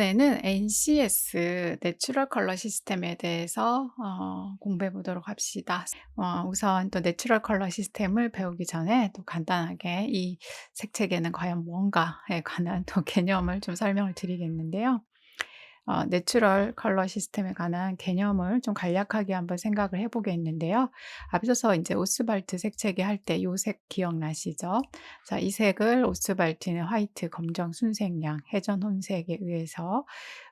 이번에는 NCS 내추럴 컬러 시스템에 대해서 어 공부해 보도록 합시다. 어 우선 또 내추럴 컬러 시스템을 배우기 전에 또 간단하게 이 색채계는 과연 뭔가에 관한 또 개념을 좀 설명을 드리겠는데요. 어 내추럴 컬러 시스템에 관한 개념을 좀 간략하게 한번 생각을 해 보겠는데요. 앞서서 인제 오스발트 색채계 할때요색 기억나시죠? 자 이 색을 오스발트는 화이트, 검정, 순색양, 회전 혼색에 의해서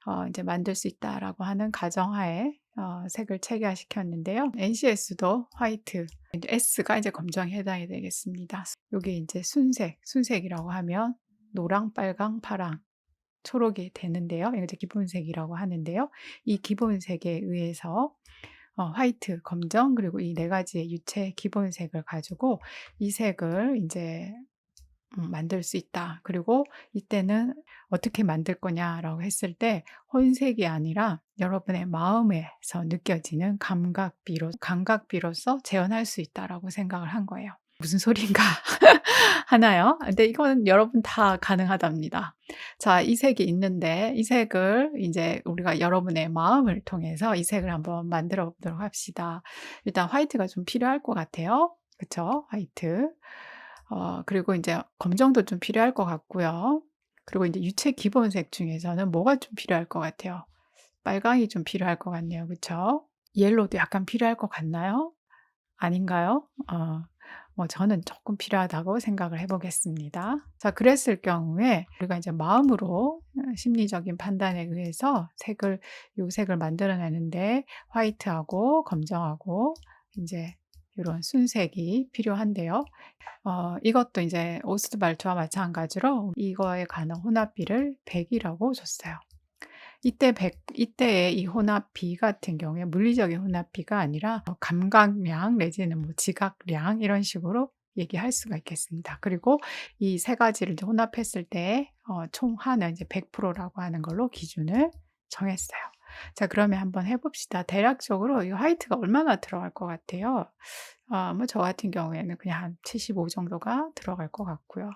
어 인제 만들 수 있다라고 하는 가정하에 어 색을 체계화시켰는데요. NCS도 화이트, 인제 S가 이제 검정에 해당이 되겠습니다. 요게 인제 순색, 순색이라고 하면 노랑, 빨강, 파랑, 초록이 되는데요. 이제 기본색이라고 하는데요. 이 기본색에 의해서 어 화이트, 검정 그리고 이4 가지의 유체 기본색을 가지고 이 색을 인제 음 만들 수 있다. 그리고 이때는 "어떻게 만들 거냐?"라고 했을 때 혼색이 아니라 여러분의 마음에서 느껴지는 감각비로 감각비로서 재현할 수 있다라고 생각을 한 거예요. 무슨 소린가 하나요? 근데 이거는 여러분 다 가능하답니다. 자 이 색이 있는데 이 색을 인제 우리가 여러분의 마음을 통해서 이 색을 한번 만들어 보도록 합시다. 일단 화이트가 좀 필요할 것 같아요. 그쵸? 화이트. 어 그리고 인제 검정도 좀 필요할 것 같고요. 그리고 인제 유체 기본색 중에서는 뭐가 좀 필요할 것 같아요? 빨강이 좀 필요할 것 같네요. 그쵸? 옐로우도 약간 필요할 것 같나요? 아닌가요? 어 뭐 저는 쪼끔 필요하다고 생각을 해 보겠습니다. 자 그랬을 경우에 우리가 이제 마음으로 어 심리적인 판단에 의해서 색을 요 색을 만들어 내는데 화이트하고 검정하고 인제 요런 순색이 필요한데요. 어 이것도 인제 오스트발트와 마찬가지로 이거에 관한 혼합비를 100 이라고 줬어요. 이때 100 이때의 이 혼합비 같은 경우에 물리적인 혼합비가 아니라 어 감각량 내지는 뭐 지각량 이런 식으로 얘기할 수가 있겠습니다. 그리고 이3 가지를 혼합했을 때어 총하는 이제 100% 라고 하는 걸로 기준을 정했어요. 자 그러면 한번 해 봅시다. 대략적으로 이 화이트가 얼마나 들어갈 것 같아요? 아 뭐 저 같은 경우에는 그냥 한 75 정도가 들어갈 것 같고요.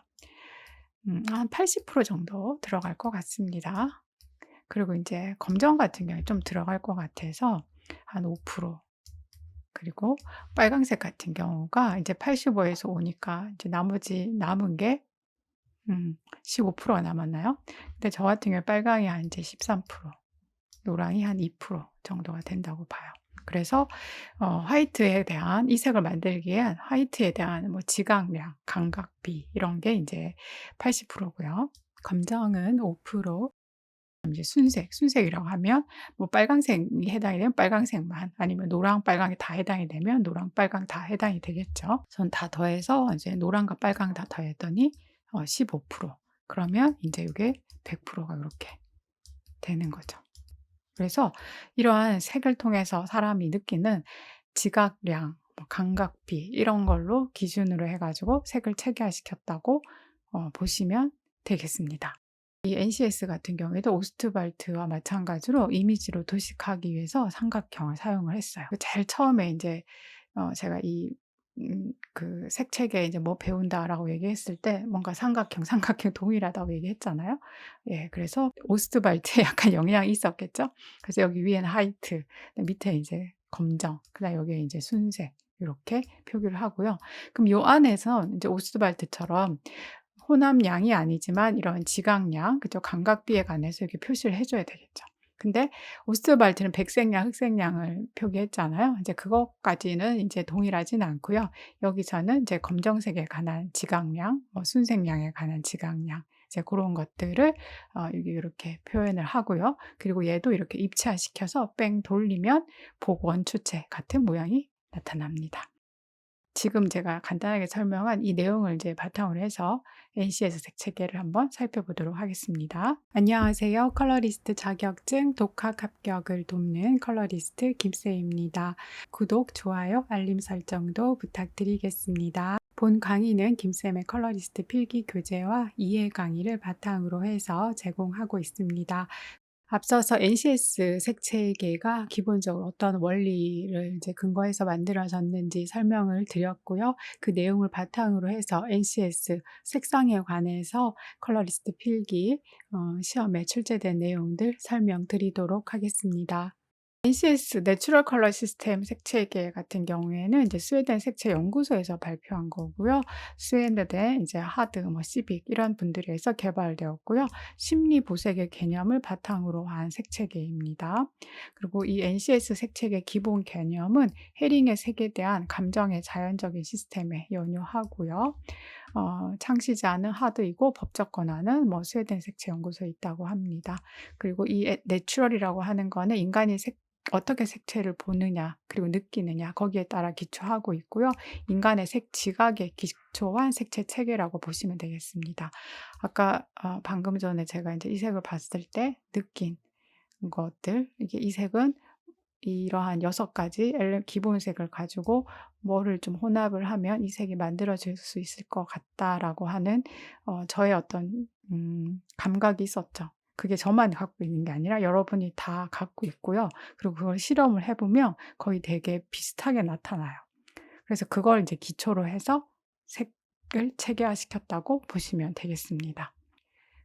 음 한80% 정도 들어갈 것 같습니다. 그리고 인제 검정 같은 경우에 좀 들어갈 것 같아서 한 5% 그리고 빨강색 같은 경우가 이제 85 에서 오니까 이제 나머지 남은 게 음 15%가 남았나요? 근데 저 같은 경우에 빨강이 한 이제 13% 노랑이 한 2% 정도가 된다고 봐요. 그래서 어 화이트에 대한 이 색을 만들기 위한 화이트에 대한 뭐 지각량, 감각비 이런 게 인제 80% 고요. 검정은 5% 이제 순색, 순색이라고 하면 뭐 빨강색이 해당이 되면 빨강색만 아니면 노랑, 빨강이 다 해당이 되면 노랑, 빨강 다 해당이 되겠죠. 전 다 더해서 이제 노랑과 빨강 다 더했더니 어 15% 그러면 인제 요게 100%가 요렇게 되는 거죠. 그래서 이러한 색을 통해서 사람이 느끼는 지각량, 뭐 감각비 이런 걸로 기준으로 해 가지고 색을 체계화시켰다고 어 보시면 되겠습니다. 이 NCS 같은 경우에도 오스트발트와 마찬가지로 이미지로 도식하기 위해서 삼각형을 사용을 했어요. 그 제일 처음에 인제 어 제가 이 음 그 색채계 이제 "뭐 배운다."라고 얘기했을 때 뭔가 삼각형, 삼각형 동일하다고 얘기했잖아요. 예 그래서 오스트발트에 약간 영향이 있었겠죠? 그래서 여기 위에는 화이트 밑에 이제 검정 그다음에 여기에 인제 순색 요렇게 표기를 하고요. 그럼 요 안에서 인제 오스트발트처럼 혼합량이 아니지만 이런 지각량 그죠? 감각비에 관해서 이렇게 표시를 해 줘야 되겠죠. 근데 오스트발트는 백색량, 흑색량을 표기했잖아요. 이제 그것까지는 인제 동일하진 않고요. 여기서는 이제 검정색에 관한 지각량, 뭐 순색량에 관한 지각량 이제 고런 것들을 어 요렇게 표현을 하고요. 그리고 얘도 이렇게 입체화시켜서 뺑 돌리면 복원 주체 같은 모양이 나타납니다. 지금 제가 간단하게 설명한 이 내용을 이제 바탕으로 해서 NCS 색채계를 한번 살펴보도록 하겠습니다. 안녕하세요. 컬러리스트 자격증 독학 합격을 돕는 컬러리스트 김쌤입니다. 구독, 좋아요, 알림 설정도 부탁드리겠습니다. 본 강의는 김쌤의 컬러리스트 필기 교재와 이해 강의를 바탕으로 해서 제공하고 있습니다. 앞서서 NCS 색채계가 기본적으로 어떤 원리를 이제 근거해서 만들어졌는지 설명을 드렸고요. 그 내용을 바탕으로 해서 NCS 색상에 관해서 컬러리스트 필기 어, 시험에 출제된 내용들 설명드리도록 하겠습니다. NCS 내추럴 컬러 시스템 색채계 같은 경우에는 이제 스웨덴 색채 연구소에서 발표한 거고요. 스웨덴의 이제 하드, 뭐 시빅 이런 분들에 서 개발되었고요. 심리 보색의 개념을 바탕으로 한 색채계입니다. 그리고 이 NCS 색채계 기본 개념은 해링의 색에 대한 감정의 자연적인 시스템에 연유하고요. 어, 창시자는 하드이고 법적 권한은 뭐 스웨덴 색채 연구소에 있다고 합니다. 그리고 이 내추럴이라고 하는 거는 인간이 색 어떻게 색채를 보느냐 그리고 느끼느냐 거기에 따라 기초하고 있고요. 인간의 색 지각에 기초한 색채 체계라고 보시면 되겠습니다. 아까 어, 방금 전에 제가 이제 이 색을 봤을 때 느낀 것들 이게 이 색은 이러한 여섯 가지 기본색을 가지고 뭐를 좀 혼합을 하면 이 색이 만들어질 수 있을 것 같다라고 하는 어, 저의 어떤 음, 감각이 있었죠. 그게 저만 갖고 있는 게 아니라 여러분이 다 갖고 있고요. 그리고 그걸 실험을 해보면 거의 되게 비슷하게 나타나요. 그래서 그걸 이제 기초로 해서 색을 체계화시켰다고 보시면 되겠습니다.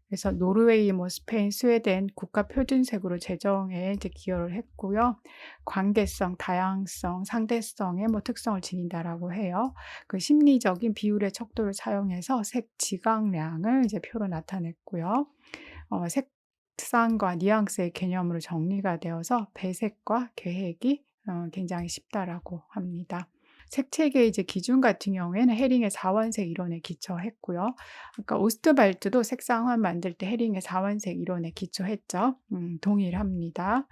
그래서 노르웨이, 뭐 스페인, 스웨덴 국가 표준색으로 제정에 이제 기여를 했고요. 관계성, 다양성, 상대성의 뭐 특성을 지닌다라고 해요. 그 심리적인 비율의 척도를 사용해서 색 지각량을 이제 표로 나타냈고요. 어, 색 특성과 뉘앙스의 개념으로 정리가 되어서 배색과 계획이 어, 굉장히 쉽다라고 합니다. 색채계 이제 기준 같은 경우에는 해링의 4원색 이론에 기초했고요. 아까 오스트발트도 색상화 만들 때 해링의 4원색 이론에 기초했죠. 음, 동일합니다.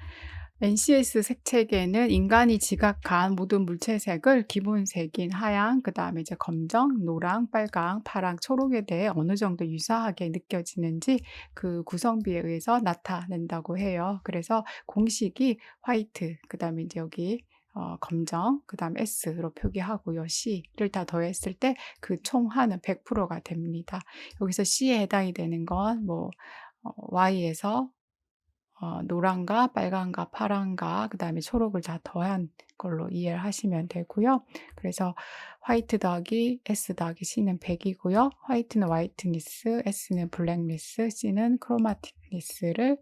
NCS 색채계는 인간이 지각한 모든 물체색을 기본색인 하양, 그 다음에 이제 검정, 노랑, 빨강, 파랑, 초록에 대해 어느 정도 유사하게 느껴지는지 그 구성비에 의해서 나타낸다고 해요. 그래서 공식이 화이트, 그 다음에 이제 여기 어, 검정, 그 다음 S로 표기하고요. C를 다 더했을 때 그 총 하는 100%가 됩니다. 여기서 C에 해당이 되는 건 뭐, 어, Y에서 어, 노랑과 빨강과 파랑과 그 다음에 초록을 다 더한 걸로 이해를 하시면 되고요. 그래서 화이트 더하기 S 더하기 C는 100이고요. 화이트는 화이트니스, S는 블랙니스, C는 크로마틱니스를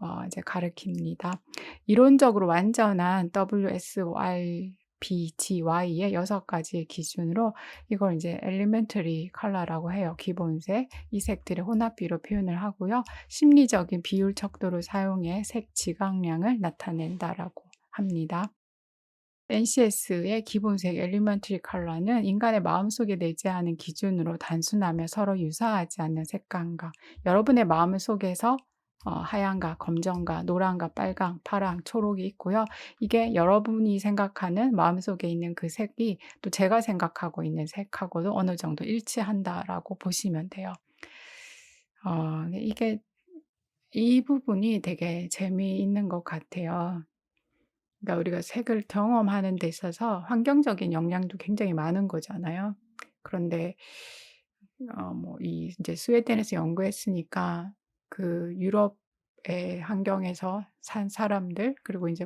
어, 이제 가르킵니다. 이론적으로 완전한 WSOR BGY의 여섯 가지의 기준으로 이걸 이제 엘리멘터리 컬러라고 해요. 기본색, 이 색들의 혼합비로 표현을 하고요. 심리적인 비율 척도를 사용해 색 지각량을 나타낸다라고 합니다. NCS의 기본색 엘리먼트리 컬러는 인간의 마음속에 내재하는 기준으로 단순하며 서로 유사하지 않는 색감과 여러분의 마음 속에서 어, 하얀과 검정과 노란과 빨강, 파랑, 초록이 있고요. 이게 여러분이 생각하는 마음속에 있는 그 색이 또 제가 생각하고 있는 색하고도 어느 정도 일치한다라고 보시면 돼요. 어, 이게 이 부분이 되게 재미있는 것 같아요. 그러니까 우리가 색을 경험하는 데 있어서 환경적인 영향도 굉장히 많은 거잖아요. 그런데 어, 뭐 이 이제 스웨덴에서 연구했으니까 그 유럽의 환경에서 산 사람들 그리고 이제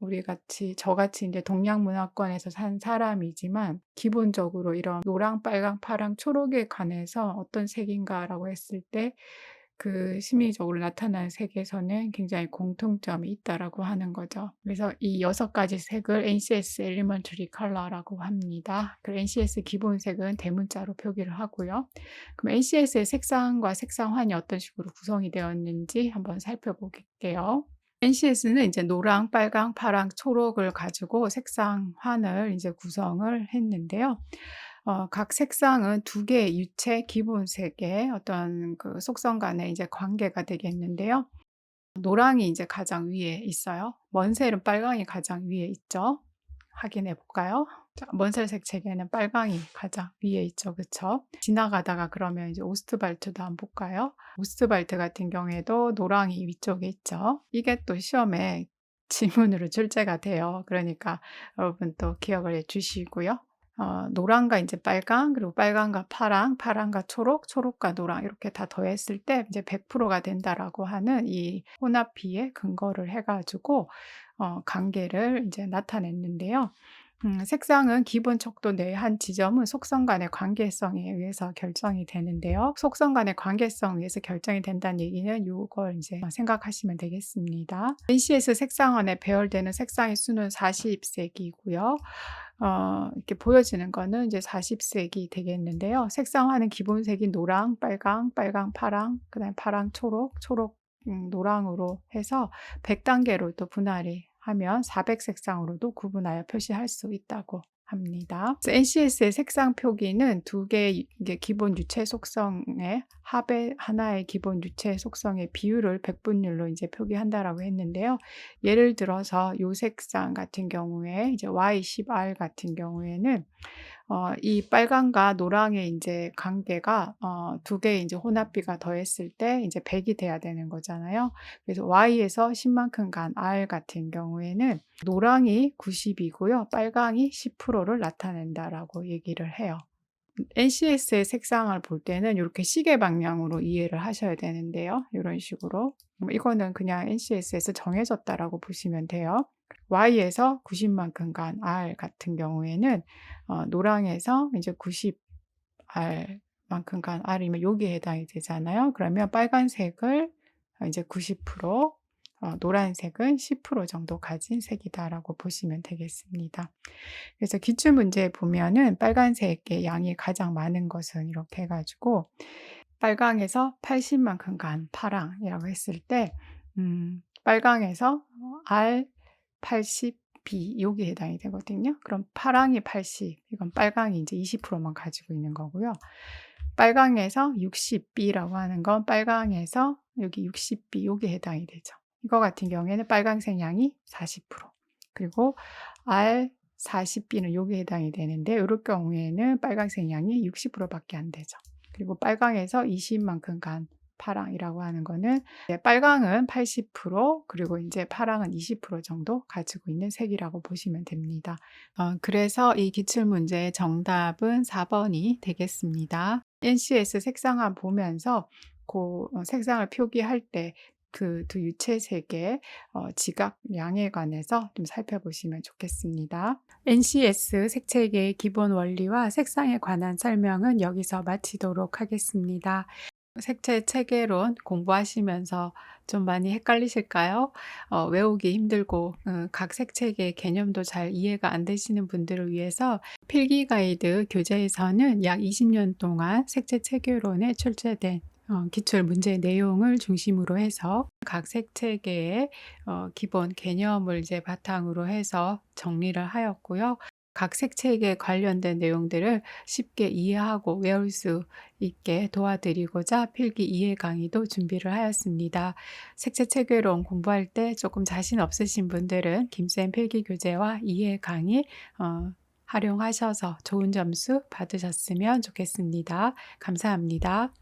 우리 같이 저같이 이제 동양 문화권에서 산 사람이지만 기본적으로 이런 노랑, 빨강, 파랑, 초록에 관해서 어떤 색인가라고 했을 때 그 심리적으로 나타나는 색에서는 굉장히 공통점이 있다라고 하는 거죠. 그래서 이 여섯 가지 색을 NCS Elementary Color라고 합니다. 그 NCS 기본색은 대문자로 표기를 하고요. 그럼 NCS의 색상과 색상환이 어떤 식으로 구성이 되었는지 한번 살펴볼게요. NCS는 이제 노랑, 빨강, 파랑, 초록을 가지고 색상환을 이제 구성을 했는데요. 어, 각 색상은 두 개의 유체 기본색의 어떤 그 속성 간의 이제 관계가 되겠는데요. 노랑이 이제 가장 위에 있어요. 먼셀은 빨강이 가장 위에 있죠. 확인해 볼까요? 자, 먼셀색 체계는 빨강이 가장 위에 있죠. 그쵸? 지나가다가 그러면 이제 오스트발트도 한번 볼까요? 오스트발트 같은 경우에도 노랑이 위쪽에 있죠. 이게 또 시험에 지문으로 출제가 돼요. 그러니까 여러분 또 기억을 해 주시고요. 어 노랑과 인제 빨강 그리고 빨강과 파랑, 파랑과 초록, 초록과 노랑 이렇게 다 더했을 때 이제 100%가 된다라고 하는 이 혼합비에 근거를 해 가지고 어 관계를 인제 나타냈는데요. 음 색상은 기본 척도 내의 한 지점은 속성 간의 관계성에 의해서 결정이 되는데요. 속성 간의 관계성에 의해서 결정이 된다는 얘기는 요걸 인제 생각하시면 되겠습니다. NCS 색상원에 배열되는 색상의 수는 40색이고요. 어 이렇게 보여지는 거는 이제 40색이 되겠는데요. 색상화는 기본색이 노랑, 빨강, 빨강, 파랑, 그다음에 파랑, 초록, 초록, 음 노랑으로 해서 100 단계로 또 분할이 하면 400 색상으로도 구분하여 표시할 수 있다고 합니다. NCS의 색상 표기는 두 개의 기본 유체 속성의 합의 하나의 기본 유체 속성의 비율을 백분율로 이제 표기한다라고 했는데요. 예를 들어서 요 색상 같은 경우에 이제 Y10R 같은 경우에는 어 이 빨강과 노랑의 인제 관계가 어 두 개의 인제 혼합비가 더했을 때 인제 100이 돼야 되는 거잖아요. 그래서 Y에서 10 만큼 간 R 같은 경우에는 노랑이 90 이고요. 빨강이 10%를 나타낸다라고 얘기를 해요. NCS의 색상을 볼 때는 요렇게 시계 방향으로 이해를 하셔야 되는데요. 요런 식으로. 뭐 이거는 그냥 NCS에서 정해졌다라고 보시면 돼요. Y에서 90 만큼 간 R 같은 경우에는 어 노랑에서 이제 90 R 만큼 간 R이면 요기에 해당이 되잖아요. 그러면 빨간색을 어 이제 90%, 어 노란색은 10% 정도 가진 색이다라고 보시면 되겠습니다. 그래서 기출 문제에 보면은 빨간색의 양이 가장 많은 것은 이렇게 해 가지고 빨강에서 80 만큼 간 파랑이라고 했을 때 음 빨강에서 R 80 B 요게 해당이 되거든요. 그럼 파랑이 80 이건 빨강이 인제 20%만 가지고 있는 거고요. 빨강에서 60 B라고 하는 건 빨강에서 여기 60 B 요게 해당이 되죠. 이거 같은 경우에는 빨강색 양이 40% 그리고 R 40 B는 요게 해당이 되는데 요럴 경우에는 빨강색 양이 60% 밖에 안 되죠. 그리고 빨강에서 20 만큼 간 파랑이라고 하는 거는 이제 빨강은 80% 그리고 인제 파랑은 20% 정도 가지고 있는 색이라고 보시면 됩니다. 어 그래서 이 기출 문제의 정답은 4 번이 되겠습니다. NCS 색상화 보면서 고어 색상을 표기할 때 그 두 유체색의 어 지각량에 관해서 좀 살펴보시면 좋겠습니다. NCS 색채계의 기본 원리와 색상에 관한 설명은 여기서 마치도록 하겠습니다. 색채 체계론 공부하시면서 좀 많이 헷갈리실까요? 어 외우기 힘들고 어각 색채계의 개념도 잘 이해가 안 되시는 분들을 위해서 필기 가이드 교재에서는 약 20년 동안 색채 체계론에 출제된 어 기출 문제 내용을 중심으로 해서 각 색채계의 어 기본 개념을 이제 바탕으로 해서 정리를 하였고요. 각 색채에 관련된 내용들을 쉽게 이해하고 외울 수 있게 도와드리고자 필기 이해 강의도 준비를 하였습니다. 색채 체계론 공부할 때 조금 자신 없으신 분들은 김쌤 필기 교재와 이해 강의 어 활용하셔서 좋은 점수 받으셨으면 좋겠습니다. 감사합니다.